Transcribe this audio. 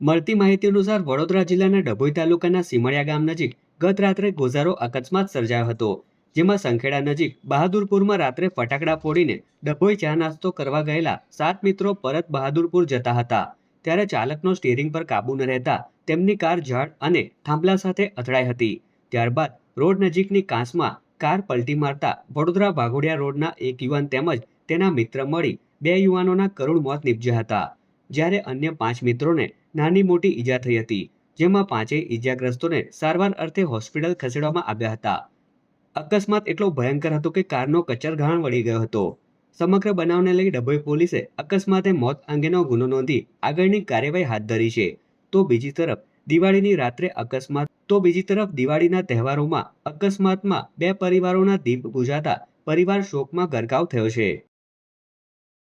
મળતી માહિતી અનુસાર વડોદરા જિલ્લાના ડભોઈ તાલુકાના સીમળિયા ગામ નજીક ગત રાત્રે ગોઝારો અકસ્માત સર્જાયો હતો. જેમાં સંખેડા નજીક બહાદુરપુરમાં રાત્રે ફટાકડા ફોડીને ડભોઈ ચા નાસ્તો કરવા ગયેલા સાત મિત્રો પરત બહાદુરપુર જતા હતા. ત્યારે ચાલકનો સ્ટીયરિંગ પર કાબુ ન રહેતા તેમની કાર ઝાડ અને થાંભલા સાથે અથડાઈ હતી. ત્યારબાદ રોડ નજીકની કાંસમાં કાર પલટી મારતા વડોદરા ભાગોડિયા રોડના એક યુવાન તેમજ તેના મિત્ર મળી બે યુવાનોના કરુણ મોત નીપજ્યા હતા. જ્યારે અન્ય પાંચ મિત્રોને નાની મોટી ઈજા થઈ હતી, જેમાં પાંચેય ઈજાગ્રસ્તોને સારવાર અર્થે હોસ્પિટલ ખસેડવામાં આવ્યા હતા. અકસ્માત એટલો ભયંકર હતો કે કારનો કચરઘાણ વળી ગયો હતો. સમગ્ર બનાવને લઈ ડભોઈ પોલીસે અકસ્માતે મોત અંગેનો ગુનો નોંધી આગળની કાર્યવાહી હાથ ધરી છે. તો બીજી તરફ, દિવાળીની રાત્રે અકસ્માત, તો બીજી તરફ દિવાળીના તહેવારોમાં અકસ્માતમાં બે પરિવારોના દીપ બુજાતા પરિવાર શોકમાં ગરકાવ થયો છે.